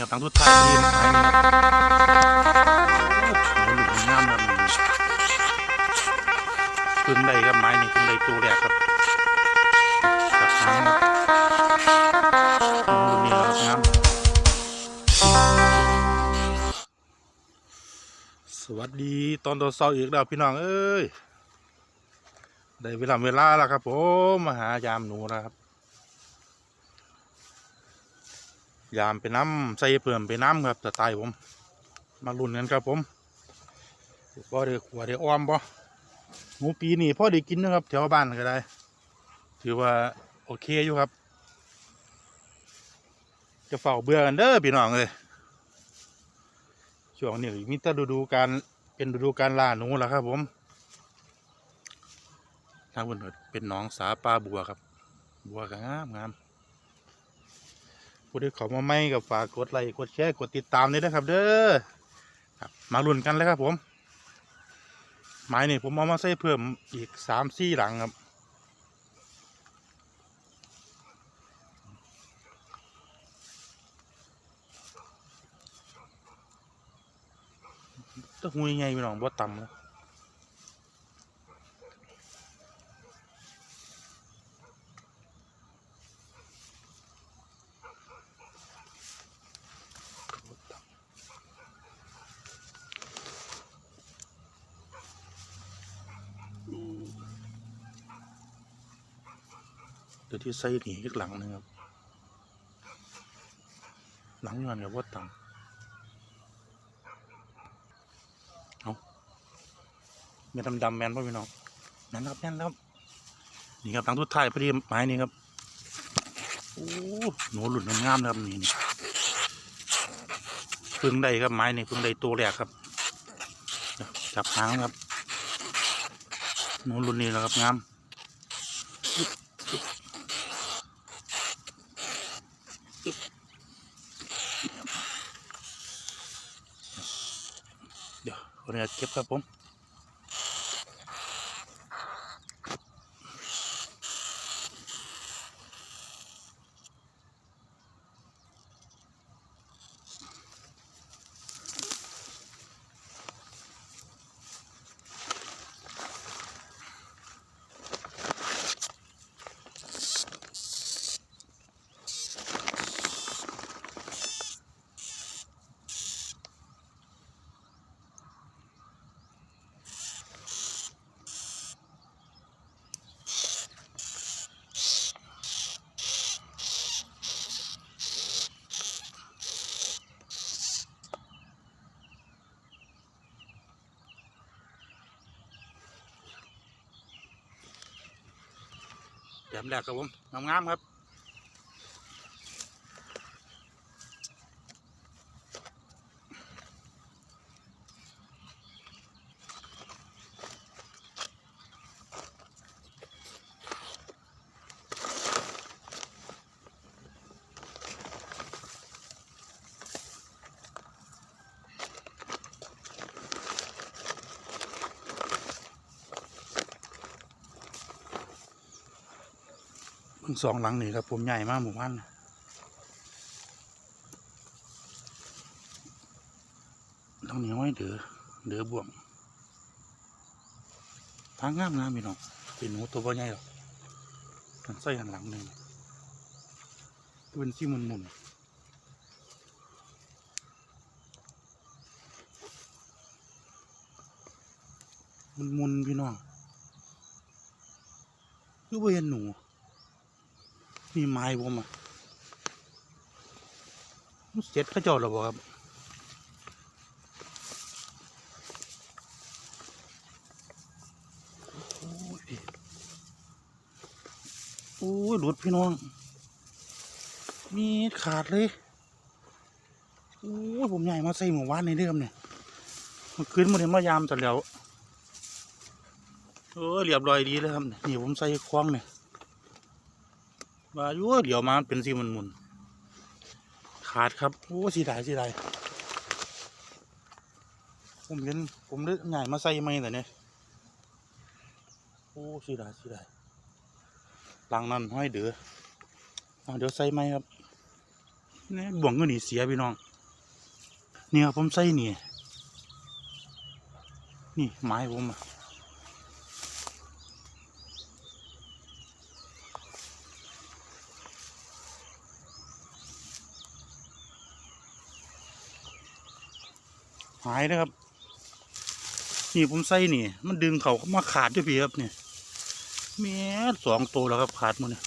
ครับทั้งทุกท่ายที่หายนี่ครับโอ้โหหลุมงามครับนี่ขึ้นได้ครับไม้นี่ขึ้นได้ตัวแรกครับกับหางครับโอ้หลุมนี้ครับงามสวัสดีตอนตอนเช้าอีกแล้วพี่น้องเอ้ยได้เวลาเวลาแล้วครับผมมาหายามหนูแล้วครับ ยามไปน้ำใส่เพิ่มไปน้ำครับสไตล์ผม มาลุ้นกันครับผมบ่ได้ขัวได้อ้อมบ่หมูปีนี่พ่อได้กินนะครับแถวบ้านก็ได้ ถือว่าโอเคอยู่ครับ จะเฝ้าเบื่อกันเด้อพี่น้องเลยช่วงนี้มีแต่ฤดูการเป็นฤดูการล่าหนูแล้วครับผมทางบนเป็นหนองสาปลาบัวครับ บัวก็งามงาม ผู้ที่เขามาไม่กับฝากกดไลค์กดแชร์กดติดตามด้วยนะครับ เด้อครับมาลุ้นกันเลยครับผมไม้นี่ผมเอามาใส่เพิ่มอีกสามสี่หลังครับตะหุยไงพี่น้องบ่ต่ำแล้ เดี๋ยวที่ใส่หนีอีกหลังหนึงครับ หลังย้อนกับบ่ต่ำเอาเมียดำๆแมนป่ะพี่น้องแมนครับแมนครับนี่ครับหลังทุดท้ายพอดีไม้นี่ครับโอ้หนูหลุดงามๆนะครับนี่นี่เพึ่งได้ครับไม้นี่เพึ่งได้ตัวแรกครับจับหางครับหนูหลุดนี่แหละครับงาม เดี๋ยวขออนุญาตเก็บครับผม แต้มแรกครับผมงามๆครับ เพิ่งสองหลังนี่ครับผมใหญ่มากหมู่บ้านต้องเหนียวให้เดือเดือบวมทางงามงามพี่น้องเป็นหนูตัวบ่ใหญ่หรอกมันใส่หันหลังหนึ่งเป็นที่มุนมุนมุนมุนพี่น้องคือบ่เห็นหนู มีไม้ผมอะเสร็จเขาจ้าหรอบ่ครับโอ้ยหลุดพี่น้อง มีขาดเลยโอ้ยผมใหญ่มาใส่หมู่บ้านในเรื่องเนี่ยมันขึ้นมาเห็นมายามจัดแล้วเออเรียบร้อยดีเลยครับนี่ผมใส่คล้องเนี่ย ว่าอยู่เดี๋ยวมาเป็นสีมันมุนขาดครับโอ้สีดายสีดายผมเห็นผมได้ใหญ่มาใส่ไม่แต่เนี่ยโอ้สีดายสีดายหลังนั้นห้อยเดือเอาเดี๋ยวใส่ไหมครับนี่บ่วงเงินนี่เสียพี่น้องเนี่ยผมใส่นี่นี่ไม้ผมอะ หายนะครับ นี่ผมใส่นี่ มันดึงเขาเข้ามาขาดด้วยพี่ครับเนี่ยแม่สองตัวแล้วครับขาดหมันเนี่ย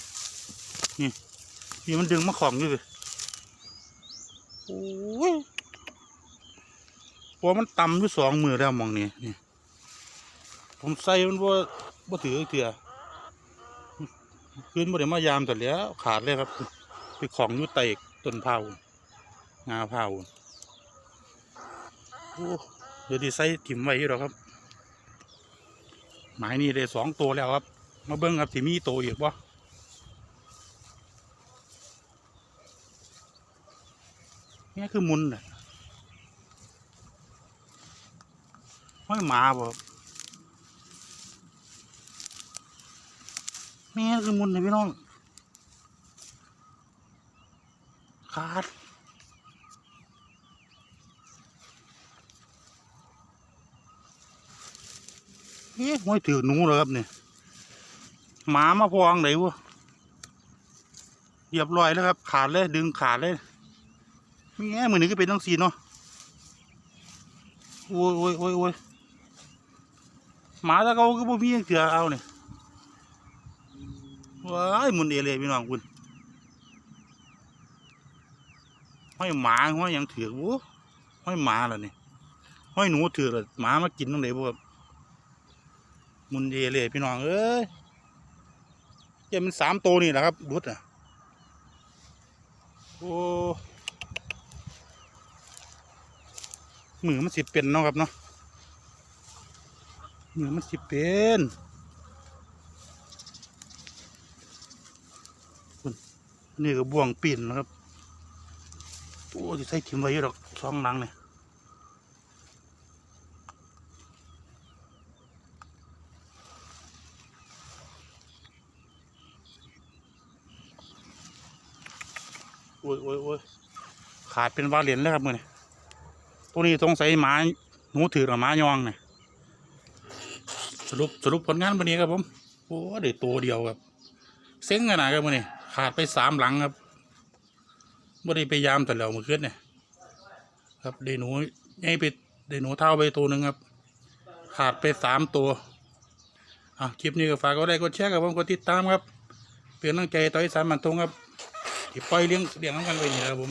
นี่นี่มันดึงมาของอยู่เลยโอ้ยพราะมันต่ำอยู่สองมือแล้วมองนี่นี่ ผมใส่มันว่าบ่ถือเถื่อคืนบ่ได้มายามแต่แล้วขาดเลยครับไปของอยู่ใต้ต้นเผา งาเผา เดี๋ยวดีใส่ถิ่มไว้อยู่หรอครับ หมายนี่ได้สองตัวแล้วครับ มาเบิ้งครับที่มีตัวอีกวะนี่คือมุนน่ะห้อยหมาบ่นี่คือมุนเลยพี่น้องขาด เอ๊ะไม่ถือหนูเลยครับเนี่ยหมามาพองไหนวะเรียบรอยแล้วครับ ขาดเลยดึงขาดเลยแง่มือนี้ก็เป็นต้องสีเนาะโอ้ยโอ้ยโอ้ยโอ้ยหมาตะเขาก็บ่มีเถื่อเอาเนี่ยว้ายมุนเอเลยพี่น้องคุณห้อยหมาห้อยยังถือกวูห้อยหมาแล้วนี่ยห้อยหนูถือกแล้วหมามากินตรงไหนบ่ครับ มุนเยเลยพี่น้องเอ้ยเจ้ามันสามตัวนี่แหละครับรุดอะโอ้มือมันสิเป็นเนาะครับเนาะมือมันสิเป็นคุณนี่ก็บ่วงปีนนะครับโอ้ที่ใส่ถิ่มไว้อยู่ดอกสองหลังเนี่ย โอ้ยโอ้ยโอ้ยขาดเป็นวาเหรียญแล้วครับมือนี่ตัวนี้ต้องใส่หมาหนูถือกับหมายองเนี่ยสรุปสรุปผลงานวันนี้ครับผมโอ้ได้ตัวเดียวครับเซ็งขนาดครับมือนี่ขาดไปสามหลังครับบ่ได้พยายามแต่แล้วมือขึ้นเนี่ยครับได้หนูให้ไปได้หนูเท่าไปตัวหนึ่งครับ ขาดไปสามตัวอะคลิปนี้ก็ฝากก็ได้กดแชร์กับผมกดติดตามครับเพื่อนตั้งใจต่อยสามมันตรงครับ ที่ปล่อยเลี้ยงเลี้ยงน้ำกันไปนี่แหละครับผม